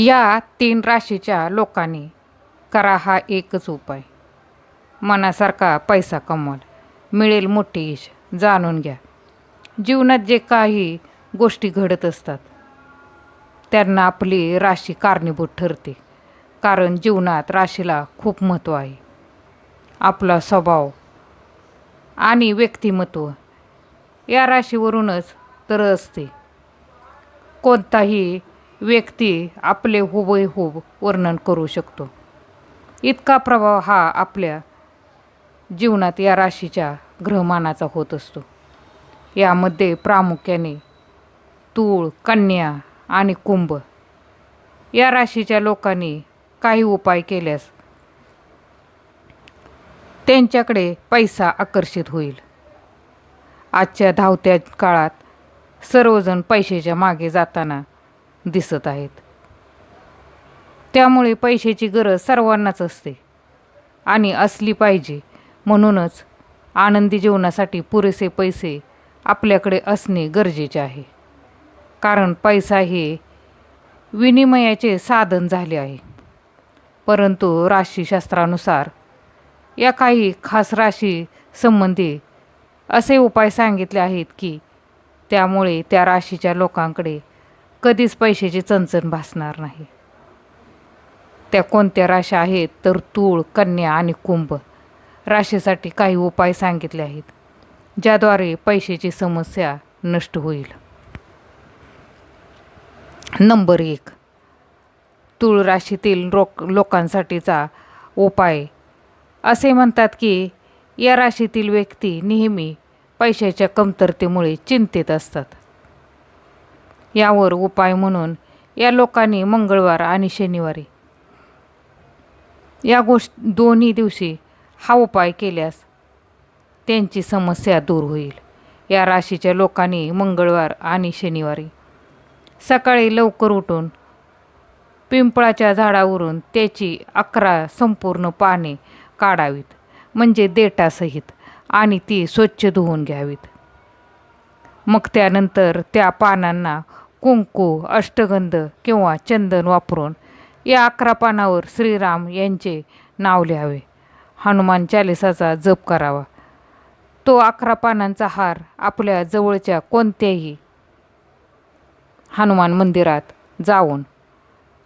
या तीन राशीच्या लोकांनी करा हा एकच उपाय. मनासारखा पैसा कमवाल. मिळेल मोठी यश. जाणून घ्या. जीवनात जे काही गोष्टी घडत असतात त्यांना आपली राशी कारणीभूत ठरते. कारण जीवनात राशीला खूप महत्त्व आहे. आपला स्वभाव आणि व्यक्तिमत्व या राशीवरूनच तर असते. कोणताही व्यक्ती आपले हुबेहूब वर्णन करू शकतो. इतका प्रभाव हा आपल्या जीवनात या राशीच्या ग्रहमानाचा होत असतो. यामध्ये प्रामुख्याने तूळ कन्या आणि कुंभ या राशीच्या लोकांनी काही उपाय केल्यास त्यांच्याकडे पैसा आकर्षित होईल. आजच्या धावत्या काळात सर्वजण पैशाच्या मागे जाताना दिसत आहेत. त्यामुळे पैशाची गरज सर्वांनाच असते. आणि असली पाहिजे म्हणूनच आनंदी जीवनासाठी पुरेसे पैसे आपल्याकडे असणे गरजेचे आहे. कारण पैसा हे विनिमयाचे साधन झाले आहे. परंतु राशीशास्त्रानुसार या काही खास राशी संबंधी असे उपाय सांगितले आहेत की त्यामुळे त्या राशीच्या लोकांकडे कधीच पैशाची चणचण भासणार नाही. त्या कोणत्या राशा आहेत तर तूळ कन्या आणि कुंभ राशीसाठी काही उपाय सांगितले आहेत ज्याद्वारे पैशाची समस्या नष्ट होईल. नंबर एक तूळ राशीतील रोक लोकांसाठीचा उपाय. असे म्हणतात की या राशीतील व्यक्ती नेहमी पैशाच्या कमतरतेमुळे चिंतेत असतात. यावर उपाय म्हणून या लोकांनी मंगळवार आणि शनिवारी या गोष्ट दोन्ही दिवशी हा उपाय केल्यास त्यांची समस्या दूर होईल. या राशीच्या लोकांनी मंगळवार आणि शनिवारी सकाळी लवकर उठून पिंपळाच्या झाडावरून त्याची अकरा संपूर्ण पाने काढावीत म्हणजे देटासहित आणि ती स्वच्छ धुवून घ्यावीत. मग त्यानंतर त्या पानांना कुंकू अष्टगंध किंवा चंदन वापरून या अकरा पानावर श्रीराम यांचे नाव लिहावे. हनुमान चालिसाचा जप करावा. तो अकरा पानांचा हार आपल्या जवळच्या कोणत्याही हनुमान मंदिरात जाऊन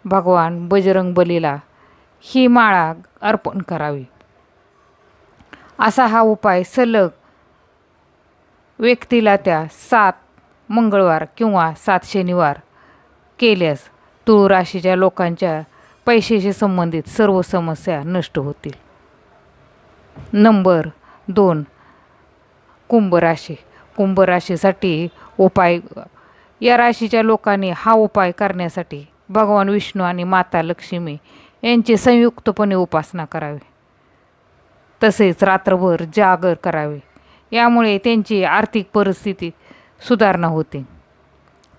भगवान बजरंग बलीला ही माळा अर्पण करावी. असा हा उपाय सलग व्यक्तीला त्या सात मंगळवार किंवा सात शनिवार केल्यास तुळ राशीच्या लोकांच्या पैशाशी संबंधित सर्व समस्या नष्ट होतील. नंबर दोन कुंभ राशी कुंभ राशीसाठी उपाय या राशीच्या लोकांनी हा उपाय करण्यासाठी भगवान विष्णू आणि माता लक्ष्मी यांची संयुक्तपणे उपासना करावी. तसेच रात्रभर जागर करावे. यामुळे त्यांची आर्थिक परिस्थिती सुधारणा होते.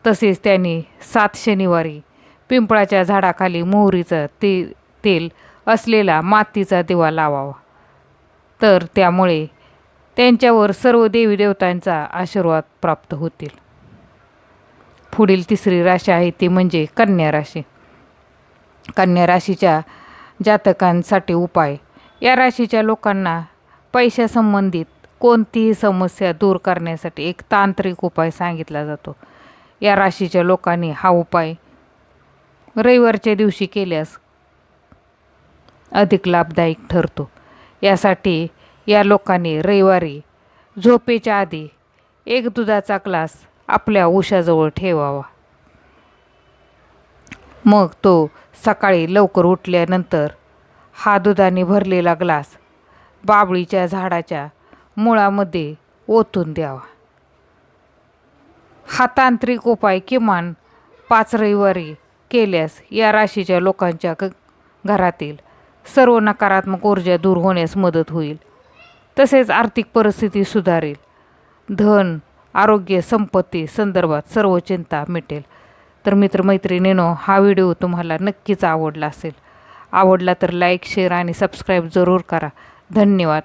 तसेच त्यांनी सात शनिवारी पिंपळाच्या झाडाखाली मोहरीचं ते तेल असलेला मातीचा दिवा लावावा. तर त्यामुळे त्यांच्यावर सर्व देवी देवतांचा आशीर्वाद प्राप्त होतील. पुढील तिसरी राशी आहे ती म्हणजे कन्या राशी. कन्या राशीच्या जातकांसाठी उपाय. या राशीच्या लोकांना पैशासंबंधित कोणतीही समस्या दूर करण्यासाठी एक तांत्रिक उपाय सांगितला जातो. या राशीच्या लोकांनी हा उपाय रविवारच्या दिवशी केल्यास अधिक लाभदायक ठरतो. यासाठी या लोकांनी रविवारी झोपेच्या आधी एक दुधाचा ग्लास आपल्या उशाजवळ ठेवावा. मग तो सकाळी लवकर उठल्यानंतर हा दुधाने भरलेला ग्लास बाबळीच्या झाडाच्या मुळामध्ये ओतून द्यावा. हा तांत्रिक उपाय किमान पाच रविवारी केल्यास या राशीच्या लोकांच्या घरातील सर्व नकारात्मक ऊर्जा दूर होण्यास मदत होईल. तसेच आर्थिक परिस्थिती सुधारेल. धन आरोग्य संपत्ती संदर्भात सर्व चिंता मिटेल. तर मित्रमैत्रिणीनो हा व्हिडिओ तुम्हाला नक्कीच आवडला असेल. आवडला तर लाईक शेअर आणि सबस्क्राईब जरूर करा. धन्यवाद.